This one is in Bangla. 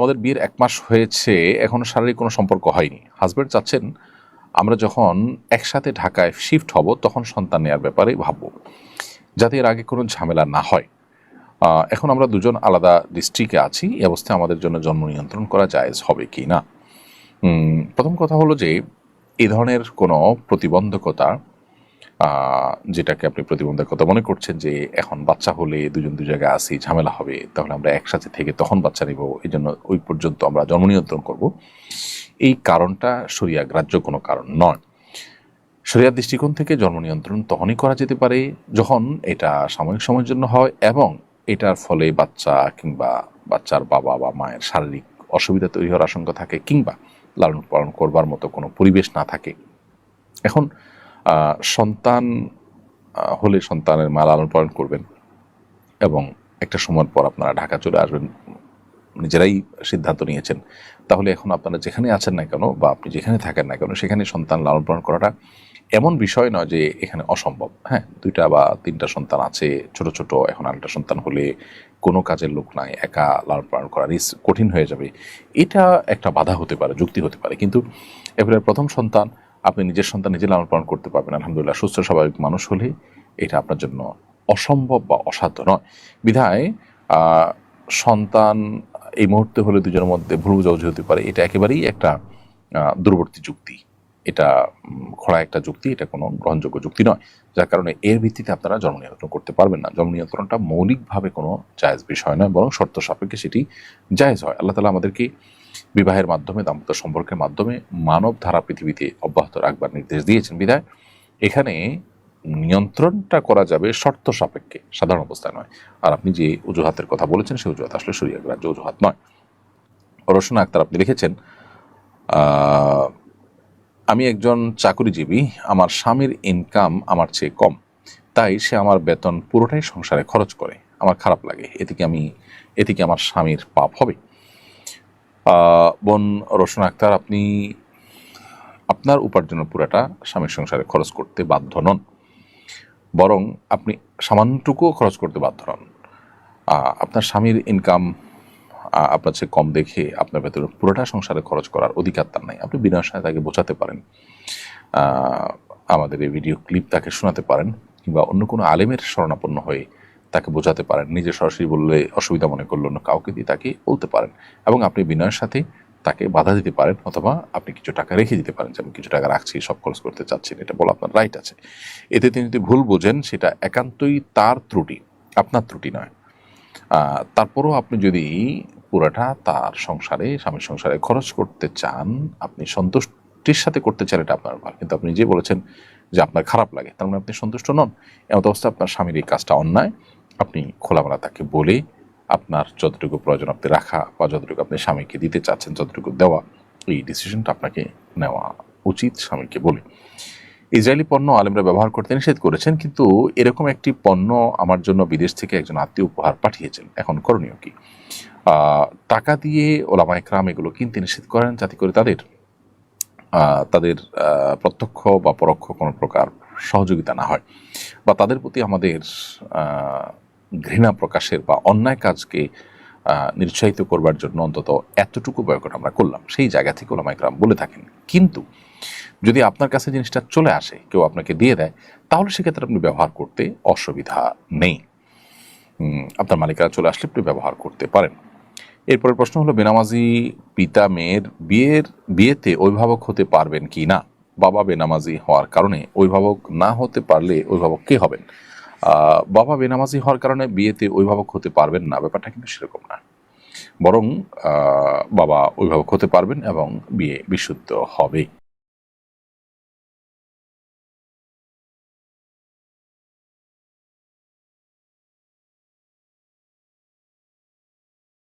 আমাদের বিয়ের এক মাস হয়েছে, এখনও শারীরিক কোনো সম্পর্ক হয়নি। হাজব্যান্ড চাচ্ছেন, আমরা যখন একসাথে ঢাকায় শিফট হব, তখন সন্তান নেওয়ার ব্যাপারে ভাববো, যাতে এর আগে কোনো ঝামেলা না হয়। এখন আমরা দুজন আলাদা ডিস্ট্রিক্টে আছি, এই অবস্থায় আমাদের জন্য জন্ম নিয়ন্ত্রণ করা জায়েজ হবে কি না? প্রথম কথা হলো যে, এ ধরনের কোনো প্রতিবন্ধকতা যেটাকে আপনি প্রতিবন্ধকতা মনে করছেন যে এখন বাচ্চা হলে দুজন দু জায়গায় আসি ঝামেলা হবে, তাহলে আমরা একসাথে থেকে তখন বাচ্চা নিব এই জন্য ওই পর্যন্ত আমরা জন্ম নিয়ন্ত্রণ করব। এই কারণটা সরিয়া গ্রাহ্য কোনো কারণ নয়। শরিয়ার দৃষ্টিকোণ থেকে জন্ম নিয়ন্ত্রণ তখনই করা যেতে পারে যখন এটা সাময়িক সময়ের জন্য হয় এবং এটার ফলে বাচ্চা কিংবা বাচ্চার বাবা বা মায়ের শারীরিক অসুবিধা তৈরি হওয়ার আশঙ্কা থাকে কিংবা লালন পালন করবার মতো কোনো পরিবেশ না থাকে। এখন সন্তান হলে সন্তানের মা লালন পালন করবেন এবং একটা সময়ের পর আপনারা ঢাকা চলে আসবেন, নিজেরাই সিদ্ধান্ত নিয়েছেন। তাহলে এখন আপনারা যেখানে আছেন না কেন বা আপনি যেখানে থাকেন না কেন, সেখানে সন্তান লালন পালন করাটা এমন বিষয় নয় যে এখানে অসম্ভব। হ্যাঁ দুইটা বা তিনটা সন্তান আছে, ছোট ছোট, এখন আরেকটা সন্তান হলে কোনো কাজের লোক নাই, একা লালন পালন করা কঠিন হয়ে যাবে। এটা একটা বাধা হতে পারে, যুক্তি হতে পারে। কিন্তু এবারে প্রথম সন্তান আপনি নিজের সন্তান নিজে লালন পালন করতে পারবেন, আলহামদুলিল্লাহ। সুস্থ স্বাভাবিক মানুষ হলে এটা আপনার জন্য অসম্ভব বা অসাধ্য নয়। বিধায় সন্তান এই মুহূর্তে হলে দুজনের মধ্যে ভুল বুঝাবুঝি হতে পারে। এটা একেবারেই একটা দূরবর্তী যুক্তি। এটা খোলা একটা যুক্তি, এটা কোনো গ্রহণযোগ্য যুক্তি নয়। যার কারণে এর ভিত্তিতে আপনারা জন্ম নিয়ন্ত্রণ করতে পারবেন না। জন্ম নিয়ন্ত্রণটা মৌলিকভাবে কোনো জায়েজ বিষয় নয়, বরং শর্ত সাপেক্ষে সেটি জায়েজ হয়। আল্লাহ তালা আমাদেরকে বিবাহের মাধ্যমে, দাম্পত্য সম্পর্কের মাধ্যমে মানব ধারা পৃথিবীতে অব্যাহত রাখবার নির্দেশ দিয়েছেন বিধায়। এখানে নিয়ন্ত্রণটা করা যাবে শর্ত সাপেক্ষে, সাধারণ অবস্থায় নয়। আর আপনি যে অজুহাতের কথা বলেছেন সেই অজুহাত আসলে সরিয়া গ্রাহ্য অজুহাত নয়। রোশনা আক্তার, আপনি লিখেছেন আমি একজন চাকরিজীবী, আমার স্বামীর ইনকাম আমার চেয়ে কম, তাই সে আমার বেতন পুরোটাই সংসারে খরচ করে, আমার খারাপ লাগে এতে কি আমি এতে কি আমার স্বামীর পাপ হবে। বোন রোশন আক্তার, আপনি আপনার উপার্জনের পুরাটা স্বামীর সংসারে খরচ করতে বাধ্য নন। বরং আপনি সামান্যটুকুও খরচ করতে বাধ্য নন। আপনার স্বামীর ইনকাম আপনার চেয়ে কম দেখে আপনার ভেতরে পুরোটা সংসারে খরচ করার অধিকার তার নাই। আপনি বিনয়ের সাথে তাকে বোঝাতে পারেন। আমাদের এই ভিডিও ক্লিপ তাকে শোনাতে পারেন কিংবা অন্য কোনো আলেমের শরণাপন্ন হয়ে তাকে বোঝাতে পারেন। নিজে সরাসরি বললে অসুবিধা মনে করল না কাউকে দিয়ে তাকে বলতে পারেন এবং আপনি বিনয়ের সাথে তাকে বাধা দিতে পারেন অথবা আপনি কিছু টাকা রেখে দিতে পারেন। যে আমি কিছু টাকা রাখছি, সব খরচ করতে চাচ্ছি এটা বলা আপনার রাইট আছে। এতে তিনি যদি ভুল বোঝেন, সেটা একান্তই তার ত্রুটি, আপনার ত্রুটি নয়। তারপরও আপনি যদি পুরাটা তার সংসারে, স্বামীর সংসারে খরচ করতে চান, আপনি সন্তুষ্টির সাথে করতে চান, এটা আপনার ভালো। কিন্তু আপনি যে বলেছেন যে আপনার খারাপ লাগে, তার মানে আপনি সন্তুষ্ট নন এমন অবস্থা আপনার স্বামীর এই কাজটা অন্যায়। আপনি খোলামেলা তাকে বলে আপনার যতটুকু প্রয়োজন আপনি রাখা বা যতটুকু আপনি স্বামীকে দিতে চাচ্ছেন, যতটুকু দেওয়া, এই ডিসিশনটা আপনাকে নেওয়া উচিত স্বামীকে বলে। ইসরায়েলি পণ্য আলেমরা ব্যবহার করতে নিষেধ করেছেন, কিন্তু এরকম একটি পণ্য আমার জন্য বিদেশ থেকে একজন আত্মীয় উপহার পাঠিয়েছেন। এখন করণীয় কি? টাকা দিয়ে ওলামা একরাম এগুলো কিনতে নিষেধ করেন যাতে করে তাদের তাদের প্রত্যক্ষ বা পরোক্ষ কোনো প্রকার সহযোগিতা না হয়। বা তাদের প্রতি আমাদের ঘৃণা প্রকাশের বা অন্যায় কাজকে নিরুৎসাহিত করবার জন্য অন্তত এতটুকু বয়কট আমরা করলাম, সেই জায়গা থেকে ওলামা একরাম বলে থাকেন। কিন্তু যদি আপনার কাছে জিনিসটা চলে আসে, কেউ আপনাকে দিয়ে দেয়, তাহলে সেক্ষেত্রে আপনি ব্যবহার করতে অসুবিধা নেই। আপনার মালিকারা চলে আসলে আপনি ব্যবহার করতে পারেন। এরপরের প্রশ্ন হলো, বেনামাজি পিতা মেয়ের বিয়ের, বিয়েতে অভিভাবক হতে পারবেন কি না? বাবা বেনামাজি হওয়ার কারণে অভিভাবক না হতে পারলে অভিভাবক কে হবেন? বাবা বেনামাজি হওয়ার কারণে বিয়েতে অভিভাবক হতে পারবেন না, ব্যাপারটা কিন্তু সেরকম না। বরং বাবা অভিভাবক হতে পারবেন এবং বিয়ে বিশুদ্ধ হবে।